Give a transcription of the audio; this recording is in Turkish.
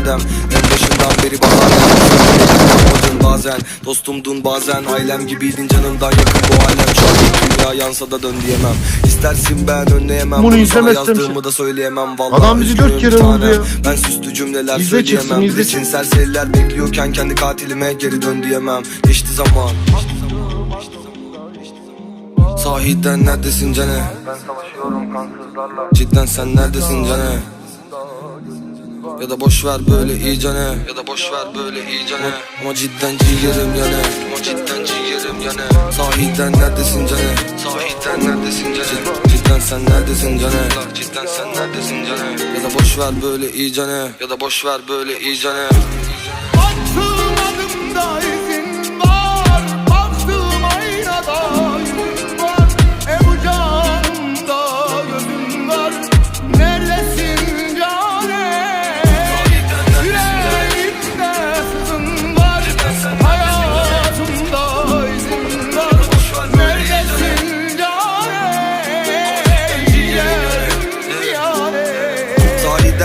madem. En başından beri Yapmadın bazen. Dostumdun bazen Ailem gibiydin canımdan yakın bu alem. Şu an dünya yansa da dön diyemem. İstersin ben önleyemem. Bunu şey- da söyleyemem. Vallahi Adam bizi dört kere vurdu ya. Ben süslü cümleler İzle çıksın, söyleyemem. izle Reçin serseriler bekliyorken kendi katilime geri dön diyemem. Geçti zaman. Sahiden neredesin cane? Ben savaşıyorum kansızlarla Cidden sen neredesin cane? Ya da boş ver böyle iyicene Ya da boş ver böyle iyicene Ama cidden ciğerim yane Ama cidden ciğerim yane Sahiden neredesin cane? Sahiden neredesin cane? Cidden sen neredesin cane? Cidden sen neredesin cane? Ya da boş ver böyle iyicene Ya da boş ver böyle iyicene